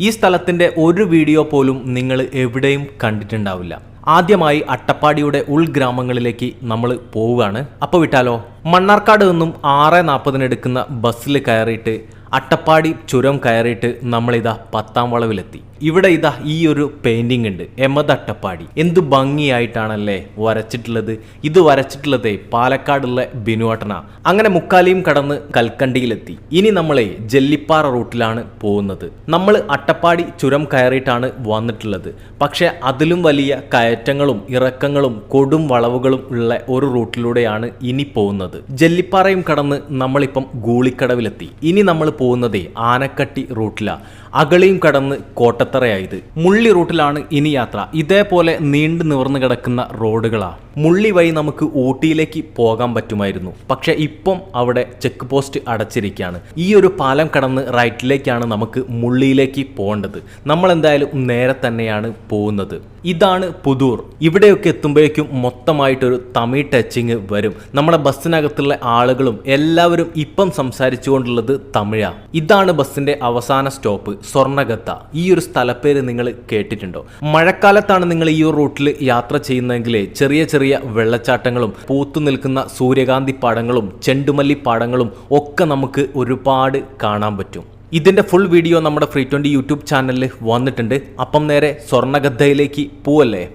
ഈ സ്ഥലത്തിന്റെ ഒരു വീഡിയോ പോലും നിങ്ങൾ എവിടെയും കണ്ടിട്ടുണ്ടാവില്ല. ആദ്യമായി അട്ടപ്പാടിയുടെ ഉൾഗ്രാമങ്ങളിലേക്ക് നമ്മൾ പോവുകയാണ്. അപ്പോൾ വിട്ടാലോ? മണ്ണാർക്കാട് നിന്നും ആറ് നാൽപ്പതിന് എടുക്കുന്ന ബസ്സിൽ കയറിയിട്ട് അട്ടപ്പാടി ചുരം കയറിയിട്ട് നമ്മളിതാ പത്താം വളവിലെത്തി. ഇവിടെ ഇതാ ഈ ഒരു പെയിന്റിംഗ് ഉണ്ട് എമത് അട്ടപ്പാടി. എന്ത് ഭംഗിയായിട്ടാണല്ലേ വരച്ചിട്ടുള്ളത്? ഇത് വരച്ചിട്ടുള്ളത് പാലക്കാടുള്ള ബിനുവട്ടന അങ്ങനെ മുക്കാലിയും കടന്ന് കൽക്കണ്ടിയിലെത്തി. ഇനി നമ്മളെ ജെല്ലിപ്പാറ റൂട്ടിലാണ് പോകുന്നത്. നമ്മൾ അട്ടപ്പാടി ചുരം കയറിയിട്ടാണ് വന്നിട്ടുള്ളത്. പക്ഷേ അതിലും വലിയ കയറ്റങ്ങളും ഇറക്കങ്ങളും കൊടും വളവുകളും ഉള്ള ഒരു റൂട്ടിലൂടെയാണ് ഇനി പോകുന്നത്. ജെല്ലിപ്പാറയും കടന്ന് നമ്മളിപ്പം ഗൂളിക്കടവിലെത്തി. ഇനി നമ്മൾ പോകുന്നതേ ആനക്കട്ടി റൂട്ടിലാണ് അകളിയും കടന്ന് കോട്ടത്തറയായത്. മുള്ളി റൂട്ടിലാണ് ഇനി യാത്ര. ഇതേപോലെ നീണ്ടു നിവർന്നു കിടക്കുന്ന റോഡുകളാണ് മുള്ളി വഴി നമുക്ക് ഊട്ടിയിലേക്ക് പോകാൻ പറ്റുമായിരുന്നു. പക്ഷെ ഇപ്പം അവിടെ ചെക്ക് പോസ്റ്റ് അടച്ചിരിക്കുകയാണ്. ഈ ഒരു പാലം കടന്ന് റൈറ്റിലേക്കാണ് നമുക്ക് മുള്ളിയിലേക്ക് പോകേണ്ടത്. നമ്മൾ എന്തായാലും നേരെ തന്നെയാണ് പോകുന്നത്. ഇതാണ് പുതൂർ. ഇവിടെയൊക്കെ എത്തുമ്പോഴേക്കും മൊത്തമായിട്ടൊരു തമിഴ് ടച്ചിങ് വരും. നമ്മുടെ ബസ്സിനകത്തുള്ള ആളുകളും എല്ലാവരും ഇപ്പം സംസാരിച്ചുകൊണ്ടുള്ളത് തമിഴാണ് ഇതാണ് ബസ്സിന്റെ അവസാന സ്റ്റോപ്പ് സ്വർണഗത്ത. ഈ ഒരു സ്ഥലപ്പേര് നിങ്ങൾ കേട്ടിട്ടുണ്ടോ? മഴക്കാലത്താണ് നിങ്ങൾ ഈ ഒരു റൂട്ടിൽ യാത്ര ചെയ്യുന്നതെങ്കിൽ ചെറിയ ചെറിയ വെള്ളച്ചാട്ടങ്ങളും പൂത്തു നിൽക്കുന്ന സൂര്യകാന്തി പാടങ്ങളും ചെണ്ടുമല്ലി പാടങ്ങളും ഒക്കെ നമുക്ക് ഒരുപാട് കാണാൻ പറ്റും. ഇതിന്റെ ഫുൾ വീഡിയോ നമ്മുടെ ഫ്രീ ട്വന്റി യൂട്യൂബ് ചാനലിൽ വന്നിട്ടുണ്ട്. അപ്പം നേരെ സ്വർണഗദ്ധയിലേക്ക് പോവല്ലേ?